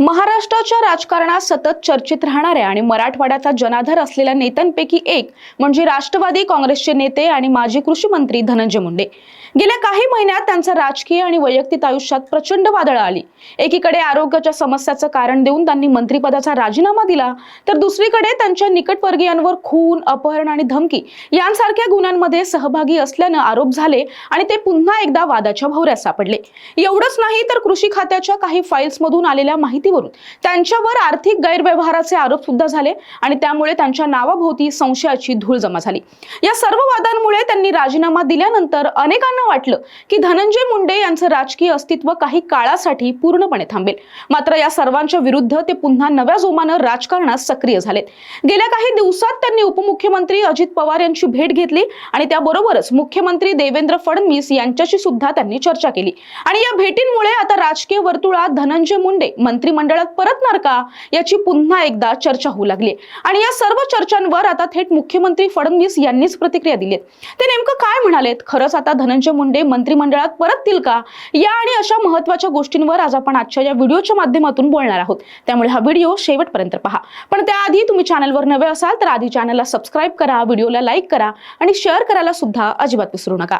महाराष्ट्राच्या राजकारणात सतत चर्चेत राहणाऱ्या आणि मराठवाड्याचा जनाधार असलेल्या नेत्यांपैकी एक म्हणजे राष्ट्रवादी काँग्रेसचे नेते आणि माजी कृषी मंत्री धनंजय मुंडे. गेल्या काही महिन्यात त्यांचं राजकीय आणि वैयक्तिक आयुष्यात प्रचंड वादळ आली. एकीकडे आरोग्याच्या समस्याचं कारण देऊन त्यांनी मंत्रिपदाचा राजीनामा दिला तर दुसरीकडे त्यांच्या निकटवर्गीयांवर खून अपहरण आणि धमकी यांसारख्या गुन्ह्यांमध्ये सहभागी असल्यानं आरोप झाले आणि ते पुन्हा एकदा वादाच्या भोवऱ्यात सापडले. एवढंच नाही तर कृषी खात्याच्या काही फाईल्समधून आलेल्या माहितीवरून त्यांच्यावर आर्थिक गैरव्यवहाराचे आरोप सुद्धा झाले आणि त्यामुळे त्यांच्या नावाभोवती संशयाची धूळ जमा झाली. या सर्व वादांमुळे त्यांनी राजीनामा दिल्यानंतर अनेकांना वाटलं की धनंजय मुंडे यांचं राजकीय अस्तित्व काही काळासाठी पूर्णपणे थांबेल. मात्र या सर्वांच्या विरुद्ध ते पुन्हा नव्या जोमानं राजकारणात सक्रिय झालेत. गेल्या काही दिवसात त्यांनी उपमुख्यमंत्री अजित पवार यांची भेट घेतली आणि त्याबरोबरच मुख्यमंत्री देवेंद्र फडणवीस यांच्याशी सुद्धा त्यांनी चर्चा केली. आणि या भेटींमुळे आता राजकीय वर्तुळात धनंजय मुंडे मंत्रिमंडळात परतणार का याची पुन्हा एकदा चर्चा होऊ लागली. आणि या सर्व चर्चांवर आता थेट मुख्यमंत्री फडणवीस यांनीच प्रतिक्रिया दिली ते नेमकं काय म्हणालेत? खरंच आता धनंजय मुंडे मंत्रिमंडळात परततील का? या आणि अशा महत्त्वाच्या गोष्टींवर आज आपण आजच्या या व्हिडिओच्या माध्यमातून बोलणार आहोत. त्यामुळे हा व्हिडिओ शेवटपर्यंत पहा. पण त्याआधी तुम्ही चॅनलवर नवे असाल तर आधी चॅनलला सबस्क्राईब करा व्हिडिओला लाईक करा आणि शेअर करायला सुद्धा अजिबात विसरू नका.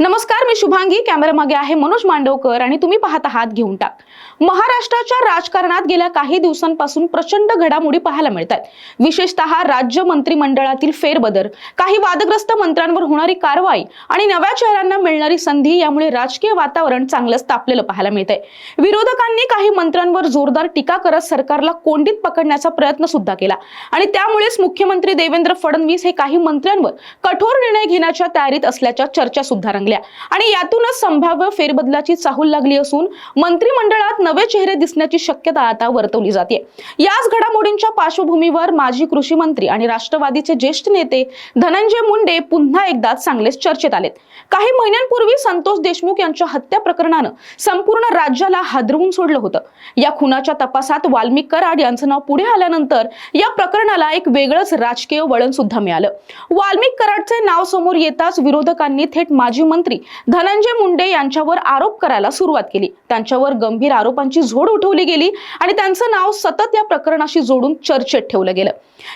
नमस्कार मी शुभांगी. कॅमेरामागे आहे मनोज मांडवकर आणि तुम्ही पाहत आहात घेऊन टाक. महाराष्ट्राच्या राजकारणात गेल्या काही दिवसांपासून प्रचंड घडामोडी पाहायला मिळतात विशेषतः राज्य मंत्रिमंडळातील फेरबदल काही वादग्रस्त मंत्र्यांवर होणारी कारवाई आणि नव्या चेहऱ्यांना मिळणारी संधी यामुळे राजकीय वातावरण चांगलंच तापलेलं पाहायला मिळतंय. विरोधकांनी काही मंत्र्यांवर जोरदार टीका करत सरकारला कोंडीत पकडण्याचा प्रयत्न सुद्धा केला. आणि त्यामुळेच मुख्यमंत्री देवेंद्र फडणवीस हे काही मंत्र्यांवर कठोर निर्णय घेण्याच्या तयारीत असल्याच्या चर्चा सुद्धा रंगल्या आणि यातूनच संभाव्य फेरबदलाची चाहूल लागली असून मंत्रिमंडळात नवे चेहरे दिसण्याची शक्यता आता वर्तवली जाते. याच घडामोडींच्या पार्श्वभूमीवर माजी कृषी मंत्री आणि राष्ट्रवादीचे ज्येष्ठ नेते धनंजय मुंडे पुन्हा एकदा चांगलेच चर्चेत आलेत. काही महिन्यांपूर्वी संतोष देशमुख यांच्या हत्या प्रकरणानं संपूर्ण राज्याला हादरवून सोडलं होतं. या खुनाच्या तपासात वाल्मिक कराड यांचं नाव पुढे आल्यानंतर या प्रकरणाला एक वेगळंच राजकीय वळण सुद्धा मिळालं. वाल्मिक कराडचे नाव समोर येताच विरोधकांनी थेट माजी मंत्री धनंजय मुंडे यांच्यावर आरोप करायला सुरुवात केली. त्यांच्यावर गंभीर आरोपांची झोड उठवली गेली आणि त्यांचं नाव सतत या प्रकरणाशी जोडून चर्चेत ठेवलं गेलं.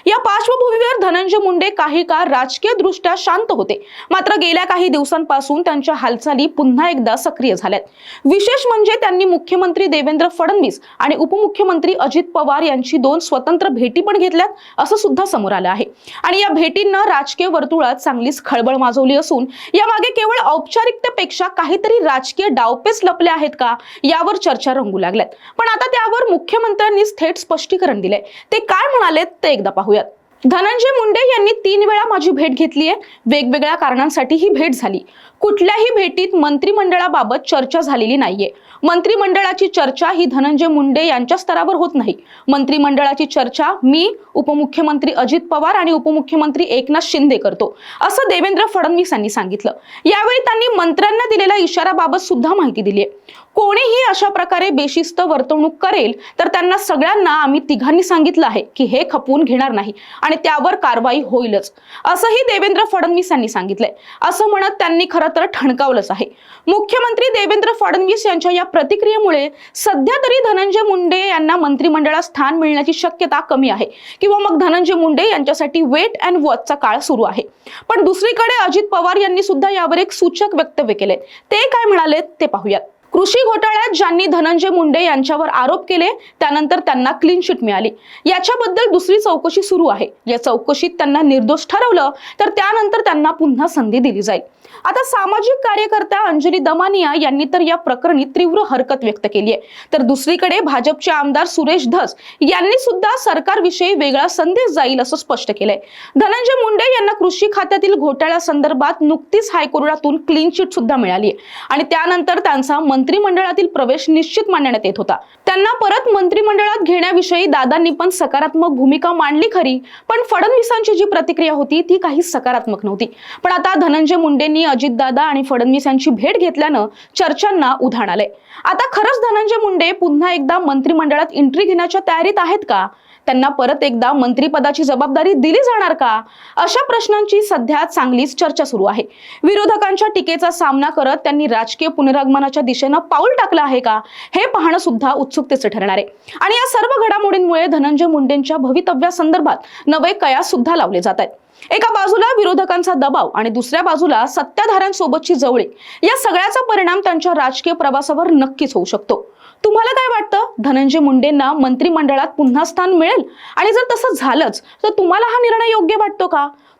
या पार्श्वभूमीवर धनंजय मुंडे काही काळ राजकीय दृष्ट्या शांत होते. मात्र गेल्या काही दिवसांपासून त्यांच्या हालचाली पुन्हा एकदा सक्रिय झाल्यात. विशेष म्हणजे त्यांनी मुख्यमंत्री देवेंद्र फडणवीस आणि उपमुख्यमंत्री अजित पवार यांची दोन स्वतंत्र भेटी पण घेतल्यात असं सुद्धा समोर आलं आहे. आणि या भेटींना राजकीय वर्तुळात चांगलीच खळबळ माजवली असून यामागे केवळ औपचारिकतेपेक्षा काहीतरी राजकीय डावपेच लपले आहेत का यावर चर्चा रंगू लागल्यात. पण आता त्यावर मुख्यमंत्र्यांनीच थेट स्पष्टीकरण दिलंय. ते काय म्हणालेत ते एकदा पाहूयात. धनंजय मुंडे यांनी तीन वेळा माझी भेट घेतली आहे वेगवेगळ्या कारणांसाठी ही भेट झाली. कुठल्याही भेटीत मंत्रिमंडळाबाबत चर्चा झालेली नाहीये. मंत्रिमंडळाची चर्चा ही धनंजय मुंडे यांच्या स्तरावर होत नाही. मंत्रिमंडळाची चर्चा मी उपमुख्यमंत्री अजित पवार आणि उपमुख्यमंत्री एकनाथ शिंदे करतो असं देवेंद्र फडणवीस यांनी सांगितलं. यावेळी त्यांनी मंत्र्यांना दिलेल्या इशाराबाबत सुद्धा माहिती दिली आहे कोणीही अशा प्रकारे बेशिस्त वर्तवणूक करेल तर त्यांना सगळ्यांना आम्ही तिघांनी सांगितलं आहे की हे खपवून घेणार नाही आणि त्यावर कारवाई होईलच. असंही देवेंद्र फडणवीस यांनी सांगितलंय. असं म्हणत त्यांनी खरं तर ठणकावलंच आहे. मुख्यमंत्री देवेंद्र फडणवीस यांच्या या प्रतिक्रियेमुळे सध्या तरी धनंजय मुंडे यांना मंत्रिमंडळात स्थान मिळण्याची शक्यता कमी आहे किंवा मग धनंजय मुंडे यांच्यासाठी वेट अँड वॉचचा काळ सुरू आहे. पण दुसरीकडे अजित पवार यांनी सुद्धा यावर एक सूचक वक्तव्य केले ते काय म्हणाले ते पाहूयात. कृषी घोटाळ्यात ज्यांनी धनंजय मुंडे यांच्यावर आरोप केले त्यानंतर त्यांना क्लीन चिट मिळाली. याच्याबद्दल दुसरी चौकशी सुरू आहे. या चौकशीत त्यांना निर्दोष ठरवलं तर त्यानंतर त्यांना पुन्हा संधी दिली जाईल. आता सामाजिक कार्यकर्त्या अंजली दमानिया यांनी तर या प्रकरणी तीव्र हरकत व्यक्त केली आहे. तर दुसरीकडे भाजपचे आमदार सुरेश धस यांनी सुद्धा सरकारविषयी वेगळा संदेश जाईल असं स्पष्ट केलंय. धनंजय मुंडे यांना कृषी खात्यातील घोटाळ्यासंदर्भात नुकतीच हायकोर्टातून क्लीन चिट सुद्धा मिळाली आहे. आणि त्यानंतर त्यांचा मंत्रिमंडळातील प्रवेश निश्चित मानण्यात येत होता. त्यांना परत मंत्रिमंडळात घेण्याविषयी दादांनी पण सकारात्मक भूमिका मांडली खरी पण फडणवीसांची जी प्रतिक्रिया होती ती काही सकारात्मक नव्हती. पण आता धनंजय मुंडेंनी अजितदादा आणि फडणवीस यांची भेट घेतल्यानं चर्चांना उधाण आलंय. आता खरंच धनंजय मुंडे पुन्हा एकदा मंत्रिमंडळात एंट्री घेण्याच्या तयारीत आहेत का? त्यांना परत एकदा मंत्रिपदाची जबाबदारी दिली जाणार का? अशा प्रश्नांची सध्या चांगलीच चर्चा सुरू आहे. विरोधकांच्या टीकेचा सामना करत त्यांनी राजकीय पुनरागमनाच्या दिशेनं दिशेनं पाऊल टाकलं आहे का? हे पाहणं सुद्धा उत्सुकतेचं ठरणार आहे. आणि या सर्व घडामोडींमुळे धनंजय मुंडेंच्या भवितव्यासंदर्भात नवे कयास सुद्धा लावले जात आहेत. एका बाजूला विरोधकांचा दबाव आणि दुसऱ्या बाजूला सत्ताधाऱ्यांसोबतची जवळी. या सगळ्याचा परिणाम त्यांच्या राजकीय प्रवासावर नक्कीच होऊ शकतो. तुम्हाला काय वाटतं? धनंजय मुंडेंना मंत्रिमंडळात पुन्हा स्थान मिळेल? आणि जर तसं झालंच तर तुम्हाला हा निर्णय योग्य वाटतो का?